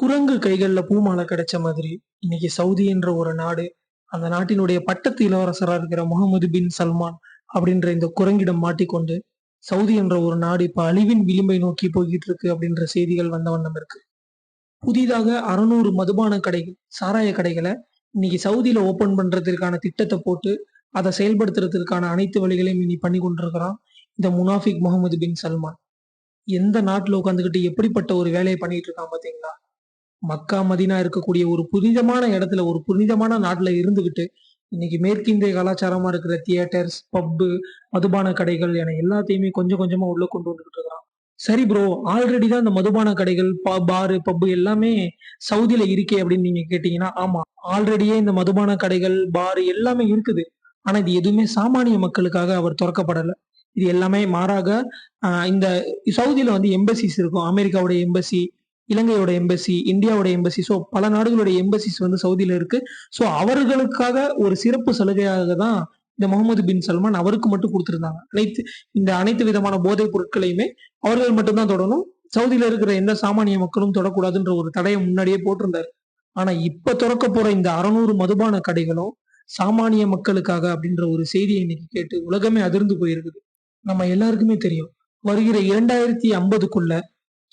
குரங்கு கைகளில் பூமாலை கிடைச்ச மாதிரி இன்னைக்கு சவுதி என்ற ஒரு நாடு அந்த நாட்டினுடைய பட்டத்து இளவரசராக இருக்கிற முகமது பின் சல்மான் அப்படின்ற இந்த குரங்கிடம் மாட்டிக்கொண்டு சவுதி என்ற ஒரு நாடு இப்போ அழிவின் விளிம்பை நோக்கி போய்கிட்டு இருக்கு அப்படின்ற செய்திகள் வந்த வண்ணம் இருக்கு. புதிதாக அறுநூறு மதுபான கடைகள் சாராய கடைகளை இன்னைக்கு சவுதியில ஓபன் பண்றதுக்கான திட்டத்தை போட்டு அதை செயல்படுத்துறதுக்கான அனைத்து வழிகளையும் இனி பண்ணி கொண்டிருக்கிறான் இந்த முனாஃபிக் முகமது பின் சல்மான். எந்த நாட்டில் உட்காந்துக்கிட்டு எப்படிப்பட்ட ஒரு வேலையை பண்ணிட்டு இருக்கான் பாத்தீங்களா மக்கா மதினா இருக்கக்கூடிய ஒரு புனிதமான இடத்துல ஒரு புனிதமான நாட்டுல இருந்துகிட்டு இன்னைக்கு மேற்கிந்திய கலாச்சாரமா இருக்கிற தியேட்டர்ஸ் பப்பு மதுபான கடைகள் என எல்லாத்தையுமே கொஞ்சம் கொஞ்சமா உள்ள கொண்டு வந்துகிட்டு இருக்கிறான். சரி ப்ரோ ஆல்ரெடி தான் இந்த மதுபான கடைகள் பாரு பப்பு எல்லாமே சவுதியில இருக்கே அப்படின்னு நீங்க கேட்டீங்கன்னா ஆமா ஆல்ரெடியே இந்த மதுபான கடைகள் பாரு எல்லாமே இருக்குது. ஆனா இது எதுவுமே சாமானிய மக்களுக்காக அவர் திறக்கப்படல. இது எல்லாமே மாறாக இந்த சவுதியில வந்து எம்பசிஸ் இருக்கும் அமெரிக்காவுடைய எம்பசி இலங்கையோட எம்பசி இந்தியாவோட எம்பசி ஸோ பல நாடுகளுடைய எம்பசிஸ் வந்து சவுதியில இருக்கு. ஸோ அவர்களுக்காக ஒரு சிறப்பு சலுகையாக தான் இந்த முகமது பின் சல்மான் அவருக்கு மட்டும் கொடுத்துருந்தாங்க. அனைத்து இந்த அனைத்து விதமான போதைப் பொருட்களையுமே அவர்கள் மட்டும்தான் தொடணும். சவுதியில இருக்கிற எந்த சாமானிய மக்களும் தொடக்கூடாதுன்ற ஒரு தடையை முன்னாடியே போட்டிருந்தாரு. ஆனா இப்ப திறக்க போற இந்த அறநூறு மதுபான கடைகளும் சாமானிய மக்களுக்காக அப்படின்ற ஒரு செய்தியை இன்னைக்கு கேட்டு உலகமே அதிர்ந்து போயிருக்குது. நம்ம எல்லாருக்குமே தெரியும். வருகிற இரண்டாயிரத்தி ஐம்பதுக்குள்ள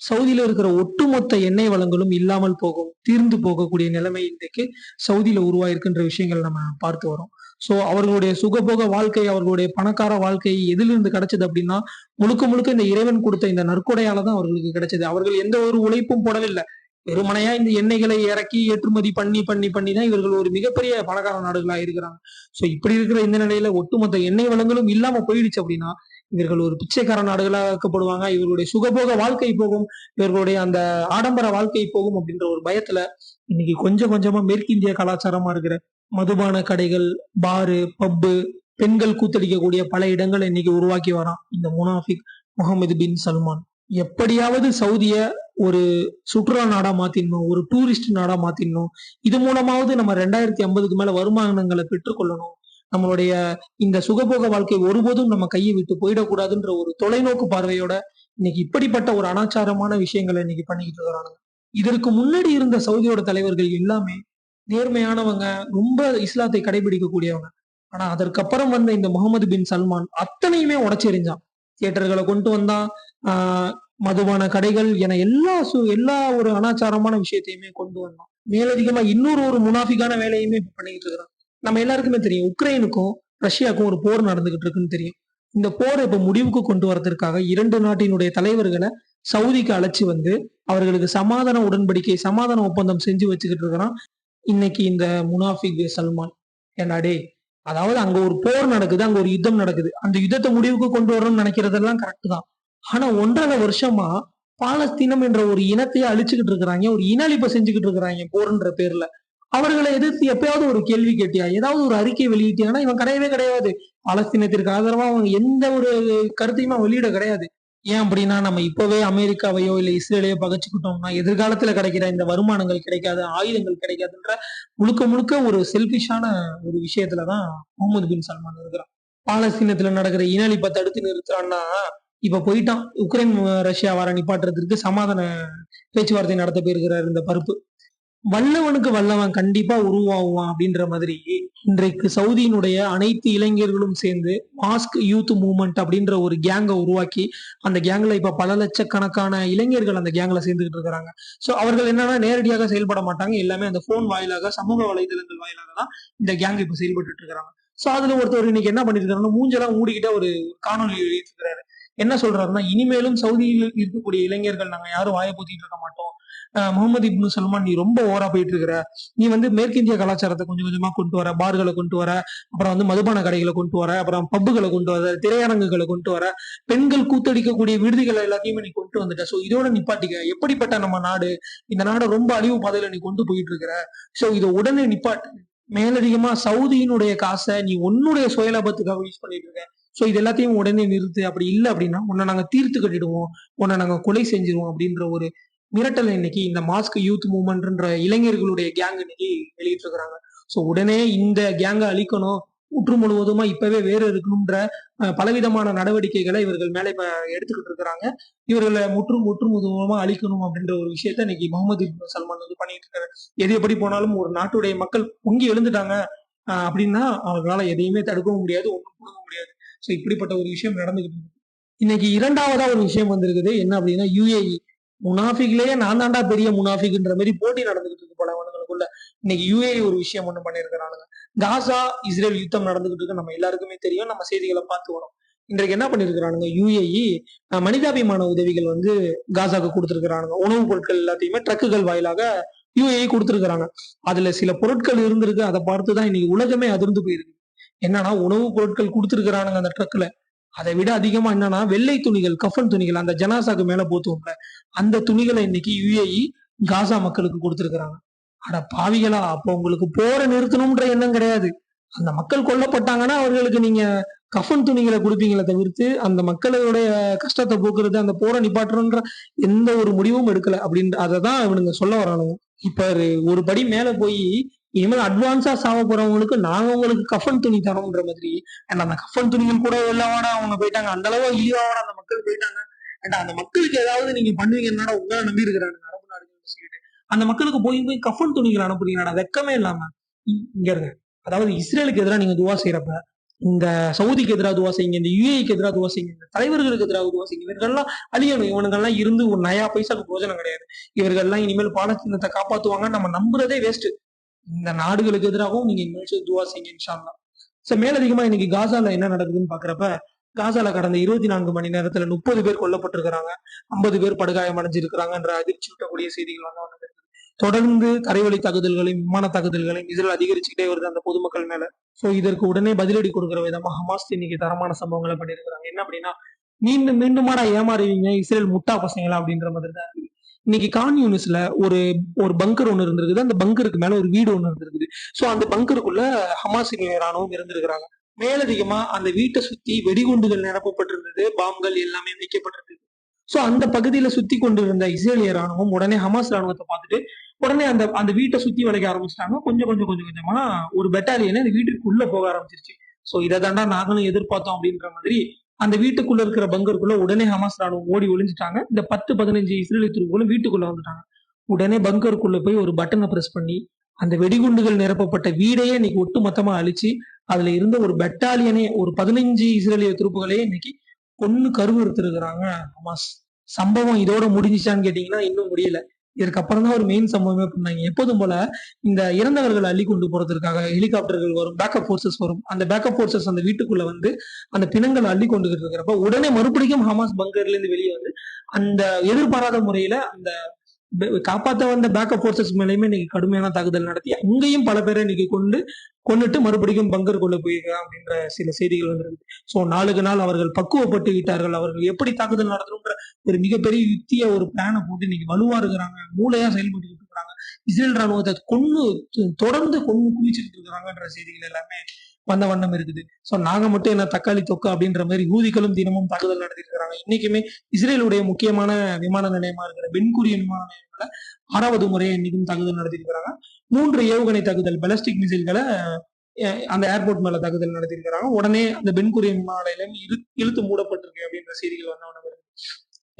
சவுதியில இருக்கிற ஒட்டுமொத்த எண்ணெய் வளங்களும் இல்லாமல் போகும் தீர்ந்து போகக்கூடிய நிலைமை இன்றைக்கு சவுதியில உருவாயிருக்குன்ற விஷயங்கள் நம்ம பார்த்து வரோம் சோ அவர்களுடைய சுகபோக வாழ்க்கை அவர்களுடைய பணக்கார வாழ்க்கை எதிலிருந்து கிடைச்சது அப்படின்னா முழுக்க முழுக்க இந்த இறைவன் கொடுத்த இந்த நற்கொடையால தான் அவர்களுக்கு கிடைச்சது. அவர்கள் எந்த ஒரு உழைப்பும் போடவில்லை. வெறுமனையா இந்த எண்ணெய்களை இறக்கி ஏற்றுமதி பண்ணி பண்ணி பண்ணி தான் இவர்கள் ஒரு மிகப்பெரிய பணக்கார நாடுகளா இருக்கிறாங்க. சோ இப்படி இருக்கிற இந்த நிலையில ஒட்டுமொத்த எண்ணெய் வளங்களும் இல்லாம போயிடுச்சு அப்படின்னா இவர்கள் ஒரு பிச்சைக்கார நாடுகளாக ஆக்கப்படுவாங்க. இவர்களுடைய சுகபோக வாழ்க்கை போகும். இவர்களுடைய அந்த ஆடம்பர வாழ்க்கை போகும் அப்படின்ற ஒரு பயத்துல இன்னைக்கு கொஞ்சம் கொஞ்சமா மேற்கிந்திய கலாச்சாரமா இருக்கிற மதுபான கடைகள் பாரு பப்பு பெண்கள் கூத்தடிக்கக்கூடிய பல இடங்களை இன்னைக்கு உருவாக்கி வரான் இந்த முனாஃபிக் முகமது பின் சல்மான். எப்படியாவது சவுதிய ஒரு சுற்றுலா நாடா மாத்திடணும் ஒரு டூரிஸ்ட் நாடா மாத்திடணும். இது மூலமாவது நம்ம ரெண்டாயிரத்தி ஐம்பதுக்கு மேல வருமானங்களை பெற்றுக்கொள்ளணும். நம்மளுடைய இந்த சுகபோக வாழ்க்கை ஒருபோதும் நம்ம கையை விட்டு போயிடக்கூடாதுன்ற ஒரு தொலைநோக்கு பார்வையோட இன்னைக்கு இப்படிப்பட்ட ஒரு அனாச்சாரமான விஷயங்களை இன்னைக்கு பண்ணிக்கிட்டு இருக்கிறாங்க. இதற்கு முன்னாடி இருந்த சவுதியோட தலைவர்கள் எல்லாமே நேர்மையானவங்க ரொம்ப இஸ்லாத்தை கடைபிடிக்கக்கூடியவங்க. ஆனா அதற்கப்புறம் வந்த இந்த முகமது பின் சல்மான் அத்தனையுமே உடச்செறிஞ்சான். தியேட்டர்களை கொண்டு வந்தான் மதுபான கடைகள் என எல்லா சு எல்லா ஒரு அனாச்சாரமான விஷயத்தையுமே கொண்டு வந்தான். மேலதிகமா இன்னொரு ஒரு முனாஃபிக்கான வேலையுமே இப்ப பண்ணிக்கிட்டு இருக்கிறான். நம்ம எல்லாருக்குமே தெரியும். உக்ரைனுக்கும் ரஷ்யாவுக்கும் ஒரு போர் நடந்துகிட்டு இருக்குன்னு தெரியும். இந்த போரை இப்ப முடிவுக்கு கொண்டு வரதற்காக இரண்டு நாட்டினுடைய தலைவர்களை சவுதிக்கு அழைச்சி வந்து அவர்களுக்கு சமாதான உடன்படிக்கை சமாதான ஒப்பந்தம் செஞ்சு வச்சுக்கிட்டு இருக்கிறான். இன்னைக்கு இந்த முனாஃபிக் சல்மான். என்னடே அதாவது அங்க ஒரு போர் நடக்குது அங்க ஒரு யுத்தம் நடக்குது. அந்த யுத்தத்தை முடிவுக்கு கொண்டு வரணும்னு நினைக்கிறதெல்லாம் கரெக்ட் தான். ஆனா ஒன்றரை வருஷமா பாலஸ்தீனம் என்ற ஒரு இனத்தையே அழிச்சுக்கிட்டு இருக்கிறாங்க. ஒரு இன அழிப்பை செஞ்சுக்கிட்டு இருக்கிறாங்க போர்ன்ற பேர்ல. அவர்களை எதிர்த்து எப்பயாவது ஒரு கேள்வி கேட்டியா? ஏதாவது ஒரு அறிக்கை வெளியிட்டியானா? இவன் கிடையவே கிடையாது. பாலஸ்தீனத்திற்கு ஆதரவா அவங்க எந்த ஒரு கருத்தையுமே வெளியிட கிடையாது. ஏன் அப்படின்னா நம்ம இப்பவே அமெரிக்காவையோ இல்ல இஸ்ரேலையோ பகச்சுக்கிட்டோம்னா எதிர்காலத்துல கிடைக்கிற இந்த வருமானங்கள் கிடைக்காது ஆயுதங்கள் கிடைக்காதுன்ற முழுக்க முழுக்க ஒரு செல்பிஷான ஒரு விஷயத்துலதான் முகமது பின் சல்மான் இருக்கிறான். பாலஸ்தீனத்துல நடக்கிற இனழிப்பை தடுத்து நிறுத்துறான்னா இப்ப போயிட்டான். உக்ரைன் ரஷ்யா வர நிப்பாட்டுறதுக்கு சமாதான பேச்சுவார்த்தை நடத்த போயிருக்கிறார் இந்த பருப்பு. வல்லவனுக்கு வல்லவன் கண்டிப்பா உருவாகுவான் அப்படின்ற மாதிரி இன்றைக்கு சவுதியினுடைய அனைத்து இளைஞர்களும் சேர்ந்து மாஸ்க் யூத் மூவ்மெண்ட் அப்படின்ற ஒரு கேங்கை உருவாக்கி அந்த கேங்கில் இப்போ பல லட்சக்கணக்கான இளைஞர்கள் அந்த கேங்கில் சேர்ந்துக்கிட்டு இருக்கிறாங்க. ஸோ அவர்கள் என்னன்னா நேரடியாக செயல்பட மாட்டாங்க. எல்லாமே அந்த ஃபோன் வாயிலாக சமூக வலைதளங்கள் வாயிலாக தான் இந்த கேங் இப்போ செயல்பட்டு இருக்கிறாங்க. ஸோ அதுல ஒருத்தர் இன்னைக்கு என்ன பண்ணிட்டு இருக்காருன்னா மூஞ்செல்லாம் மூடிக்கிட்ட ஒரு காணொலி வெளியிட்டிருக்கிறாரு. என்ன சொல்றாருன்னா இனிமேலும் சவுதியில் இருக்கக்கூடிய இளைஞர்கள் நாங்கள் யாரும் வாயை பூத்திட்டு இருக்க மாட்டோம். முகமது இப்னு சல்மான் நீ ரொம்ப ஓரா போயிட்டு இருக்கிற நீ வந்து மேற்கிந்திய கலாச்சாரத்தை கொஞ்சம் கொஞ்சமா கொண்டு வர பார்களை கொண்டு வர அப்புறம் வந்து மதுபான கடைகளை கொண்டு வர அப்புறம் பப்புகளை கொண்டு வர திரையரங்குகளை கொண்டு வர பெண்கள் கூத்தடிக்கக்கூடிய விடுதிகளை எல்லாத்தையுமே நீ கொண்டு வந்துட்ட. சோ இதோட நிப்பாட்டிக்க. எப்படிப்பட்ட நம்ம நாடு? இந்த நாடை ரொம்ப அழிவு பாதையில நீ கொண்டு போயிட்டு இருக்கிற சோ இதை உடனே நிப்பாட்டு மேலதிகமா சவுதியினுடைய காசை நீ உன்னுடைய சுயலாபத்துக்காக யூஸ் பண்ணிட்டு இருக்க சோ இது எல்லாத்தையும் உடனே நிறுத்து. அப்படி இல்லை அப்படின்னா உன்னை நாங்க தீர்த்து கட்டிடுவோம். உன்னை நாங்க கொலை செஞ்சிருவோம் அப்படின்ற ஒரு மிரட்டல் இன்னைக்கு இந்த மாஸ்க் யூத் மூவ்மெண்ட்ன்ற இளைஞர்களுடைய கேங் இன்னைக்கு வெளியிட்டு இருக்கிறாங்க ஸோ உடனே இந்த கேங்கை அழிக்கணும். முற்று முழுவதுமா இப்பவே வேறு இருக்கணும்ன்ற பலவிதமான நடவடிக்கைகளை இவர்கள் மேலே இப்ப எடுத்துக்கிட்டு இருக்கிறாங்க. இவர்களை முற்று முற்று முதுமா அழிக்கணும் அப்படின்ற ஒரு விஷயத்த இன்னைக்கு முகமது சல்மான் வந்து பண்ணிட்டு இருக்காரு எது எப்படி போனாலும் ஒரு நாட்டுடைய மக்கள் பொங்கி எழுந்துட்டாங்க அப்படின்னா அவர்களால எதையுமே தடுக்கவும் முடியாது ஒன்றும் கொடுக்க முடியாது. ஸோ இப்படிப்பட்ட ஒரு விஷயம் நடந்துகிட்டு இருக்கு. இன்னைக்கு இரண்டாவதா ஒரு விஷயம் வந்திருக்குது. என்ன அப்படின்னா யுஏஇ முனாஃபிக்லயே நான் தாண்டா பெரிய முனாஃபிக்ன்ற மாதிரி போட்டி நடந்துகிட்டு இருக்கு பல அவனுங்களுக்குள்ள இன்னைக்கு யூஏ ஒரு விஷயம் ஒண்ணு பண்ணிருக்கிறானுங்க காசா இஸ்ரேல் யுத்தம் நடந்துகிட்டு இருக்கு. நம்ம எல்லாருக்குமே தெரியும். நம்ம செய்திகளை பார்த்து வரோம். இன்றைக்கு என்ன பண்ணிருக்கிறானுங்க யூஏஇ மனிதாபிமான உதவிகள் வந்து காசாக்கு கொடுத்துருக்கிறானுங்க. உணவுப் பொருட்கள் எல்லாத்தையுமே ட்ரக்குகள் வாயிலாக யுஏஇ கொடுத்துருக்குறாங்க. அதுல சில பொருட்கள் இருந்திருக்கு. அதை பார்த்து தான் இன்னைக்கு உலகமே அதிர்ந்து போயிருக்கு. என்னன்னா உணவுப் பொருட்கள் கொடுத்துருக்கிறானுங்க அந்த ட்ரக்ல அதை விட அதிகமா என்னன்னா வெள்ளை துணிகள் கஃபன் துணிகள் அந்த ஜனாசாக்கு மேல போத்துவோம்ல அந்த துணிகளை இன்னைக்கு யுஏஇ காசா மக்களுக்கு கொடுத்துருக்குறாங்க. அட பாவிகளா அப்போ உங்களுக்கு போற நிறுத்தணும்ன்ற எண்ணம் கிடையாது. அந்த மக்கள் கொல்லப்பட்டாங்கன்னா அவர்களுக்கு நீங்க கஃபன் துணிகளை கொடுப்பீங்களே தவிர்த்து அந்த மக்களுடைய கஷ்டத்தை போக்குறது அந்த போரை நிப்பாட்டுறன்ற எந்த ஒரு முடிவும் எடுக்கல அப்படின்ற அதை தான் இவனுங்க சொல்ல வரானுங்க. இப்ப ஒரு- ஒரு படி மேல போய் இனிமேல் அட்வான்ஸா சாவ போறவங்களுக்கு நாங்க உங்களுக்கு கஃபன் துணி தரோம்ன்ற மாதிரி. அண்ட் அந்த கஃபன் துணிகள் கூட இல்லாம அவங்க போயிட்டாங்க. அந்த அளவு இழிவாவோட அந்த மக்கள் போயிட்டாங்க. அண்ட் அந்த மக்களுக்கு ஏதாவது நீங்க பண்ணுவீங்கன்னா உங்களை நம்பி இருக்கிறாங்க அரபு சொல்லிட்டு. அந்த மக்களுக்கு போய் போய் கஃபன் துணிகள் அனுப்புறீங்கடா வெக்கமே இல்லாம. இங்க இருங்க. அதாவது இஸ்ரேலுக்கு எதிராக நீங்க துவா செய்யறப்ப இந்த சவுதிக்கு எதிராக துவா செய்யுங்க இந்த யூஏக்கு எதிராக துவா செய்யுங்க இந்த தலைவர்களுக்கு எதிராக துவா செய்யுங்க. இவர்கள்லாம் அழியணும். இவனுங்கெல்லாம் இருந்து ஒரு நயா பைசாக்கு பிரோஜனம் கிடையாது. இவர்கள்லாம் இனிமேல் பாலஸ்தீனத்தை காப்பாத்துவாங்க நம்ம நம்புறதே வேஸ்ட் இந்த நாடுகளுக்கு எதிராகவும் நீங்க இனிமேல் துவா செய்யுங்க இன்ஷால்லா சோ மேலதிகமா இன்னைக்கு காசால என்ன நடக்குதுன்னு பாக்குறப்ப காசால கடந்த இருபத்தி நான்கு மணி நேரத்துல முப்பது பேர் கொல்லப்பட்டிருக்கிறாங்க ஐம்பது பேர் படுகாயம் அடைஞ்சிருக்கிறாங்கன்ற அதிர்ச்சி விட்டக்கூடிய செய்திகள் வந்து வந்திருக்கு தொடர்ந்து தரைவழி தாக்குதல்களையும் விமான தாக்குதல்களையும் இதில் அதிகரிச்சுக்கிட்டே வருது அந்த பொதுமக்கள் மேல. சோ இதற்கு உடனே பதிலடி கொடுக்கிற விதமா ஹமாஸ் இன்னைக்கு தரமான சம்பவங்களை பண்ணியிருக்கிறாங்க. என்ன அப்படின்னா மீண்டும் மீண்டுமாடா ஏமாறுவீங்க இஸ்ரேல் முட்டா பசங்களா அப்படின்ற மாதிரி தான் இன்னைக்கு கான் யூனிஸ்ல ஒரு ஒரு பங்கர் ஒன்று இருந்திருக்குது. அந்த பங்கருக்கு மேல ஒரு வீடு ஒன்று இருந்திருக்குது. சோ அந்த பங்கருக்குள்ள ஹமாஸ் ராணுவம் இருந்திருக்கிறாங்க. மேலதிகமா அந்த வீட்டை சுத்தி வெடிகுண்டுகள் நிரப்பப்பட்டிருந்தது. பாம்கள் எல்லாமே வைக்கப்பட்டிருந்தது சோ அந்த பகுதியில சுத்தி கொண்டிருந்த இஸ்ரேலிய ராணுவம் உடனே ஹமாஸ் ராணுவத்தை பார்த்துட்டு உடனே அந்த அந்த வீட்டை சுத்தி வளைக்க ஆரம்பிச்சிட்டாங்க. கொஞ்சம் கொஞ்சம் கொஞ்சம் கொஞ்சமா ஒரு பெட்டாலியனை அந்த வீட்டுக்குள்ள போக ஆரம்பிச்சிருச்சு. சோ இதை தாண்டா நாங்களும் எதிர்பார்த்தோம் அப்படின்ற மாதிரி அந்த வீட்டுக்குள்ள இருக்கிற பங்கருக்குள்ள உடனே ஹமாஸ் ராணுவம் ஓடி ஒளிஞ்சிட்டாங்க. இந்த பத்து பதினஞ்சு இஸ்ரேலி துருப்புகளும் வீட்டுக்குள்ள வந்துட்டாங்க. உடனே பங்கருக்குள்ள போய் ஒரு பட்டனை பிரஸ் பண்ணி அந்த வெடிகுண்டுகள் நிரப்பப்பட்ட வீடையே இன்னைக்கு ஒட்டு மொத்தமா அழிச்சு அதுல இருந்த ஒரு பெட்டாலியனே ஒரு பதினஞ்சு இஸ்ரேலிய துருப்புகளே இன்னைக்கு கொன்னு கருவறுத்திருக்கிறாங்க ஹமாஸ். சம்பவம் இதோட முடிஞ்சிச்சான்னு கேட்டீங்கன்னா இன்னும் முடியல. இதுக்கப்புறம் தான் ஒரு மெயின் சம்பவமே பண்ணாங்க. எப்போதும் போல இந்த இறந்தவர்கள் அள்ளி கொண்டு போறதுக்காக ஹெலிகாப்டர்கள் வரும் பேக்கப் ஃபோர்ஸஸ் வரும். அந்த பேக்கப் ஃபோர்ஸஸ் அந்த வீட்டுக்குள்ள வந்து அந்த பிணங்களை அள்ளி கொண்டு இருக்கிறப்ப உடனே மறுபடியும் ஹமாஸ் பங்கர்ல இருந்து வெளியே வந்து அந்த எதிர்பாராத முறையில அந்த காப்பாத்த வந்த பேக்கப் ஃபோர்ஸஸ் மேலேயுமே இன்னைக்கு கடுமையான தாக்குதல் நடத்தி அங்கேயும் பல பேரை இன்னைக்கு கொண்டு கொண்டுட்டு மறுபடியும் பங்கர் கொள்ள போயிருக்காங்க அப்படின்ற சில செய்திகள் வந்திருக்கு. சோ நாளுக்கு நாள் அவர்கள் பக்குவப்பட்டு விட்டார்கள். அவர்கள் எப்படி தாக்குதல் நடத்தணும் ஒரு மிகப்பெரிய யுத்திய ஒரு பிளானை போட்டு இன்னைக்கு வலுவா இருக்கிறாங்க மூளையா செயல்பட்டு இருக்கிறாங்க. இஸ்ரேல் ராணுவத்தை கொண்டு தொடர்ந்து கொன்னு குவிச்சுட்டு இருக்கிறாங்கன்ற செய்திகள் எல்லாமே வந்த வண்ணம் இருக்குது. சோ நாங்க மட்டும் என்ன தக்காளி தொக்கு அப்படின்ற மாதிரி ஊதிகளும் தினமும் தாக்குதல் நடத்திருக்கிறாங்க இன்னைக்குமே இஸ்ரேலுடைய முக்கியமான விமான நிலையமா இருக்கிற பென்குரிய விமான நிலையங்கள ஆறாவது முறையை இன்னைக்கும் தாக்குதல் நடத்திருக்கிறாங்க மூன்று ஏவுகணை தாக்குதல் பெலஸ்டிக் மிசைல்களை அந்த ஏர்போர்ட் மேல தாக்குதல் நடத்திருக்கிறாங்க உடனே அந்த பென்குரிய விமான நிலையம் இழு இழுத்து மூடப்பட்டிருக்கு அப்படின்ற செய்திகள் வந்த வண்ணம் இருக்கு.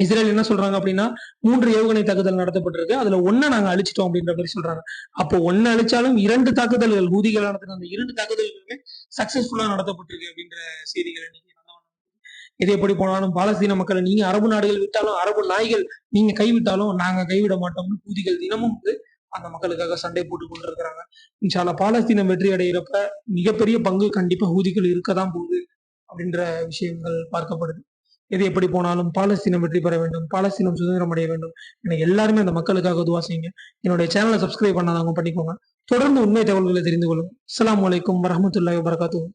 இஸ்ரேல் என்ன சொல்றாங்க அப்படின்னா மூன்று ஏவுகணை தாக்குதல் நடத்தப்பட்டிருக்கு. அதுல ஒன்ன நாங்க அழிச்சிட்டோம் அப்படின்ற மாதிரி சொல்றாங்க. அப்போ ஒன்னு அழிச்சாலும் இரண்டு தாக்குதல்கள் ஊதிகள் நடத்தின அந்த இரண்டு தாக்குதல்களுமே சக்சஸ்ஃபுல்லா நடத்தப்பட்டிருக்கு அப்படின்ற செய்திகளை நீங்க இது எப்படி போனாலும் பாலஸ்தீன மக்களை நீங்க அரபு நாடுகள் விட்டாலும் அரபு நாய்கள் நீங்க கைவிட்டாலும் நாங்க கைவிட மாட்டோம்னு ஊதிகள் தினமும் வந்து அந்த மக்களுக்காக சண்டை போட்டு கொண்டிருக்கிறாங்க. இன்ஷால்லா பாலஸ்தீனம் வெற்றி அடைகிறப்ப மிகப்பெரிய பங்கு கண்டிப்பா ஊதிகள் இருக்கதான் போகுது அப்படின்ற விஷயங்கள் பார்க்கப்படுது. எது எப்படி போனாலும் பாலஸ்தீனம் வெற்றி பெற வேண்டும் பாலஸ்தீனம் சுதந்திரம் அடைய வேண்டும் என எல்லாருமே அந்த மக்களுக்காக துவா செய்யுங்க. என்னுடைய சேனலை சப்ஸ்கிரைப் பண்ணாதவங்க பண்ணிக்கோங்க. தொடர்ந்து உண்மை தகவல்களை தெரிந்து கொள்ளும் அஸ்லாம் வலைக்கம் வரமத்துல்லாய் வபரகாத்துஹு.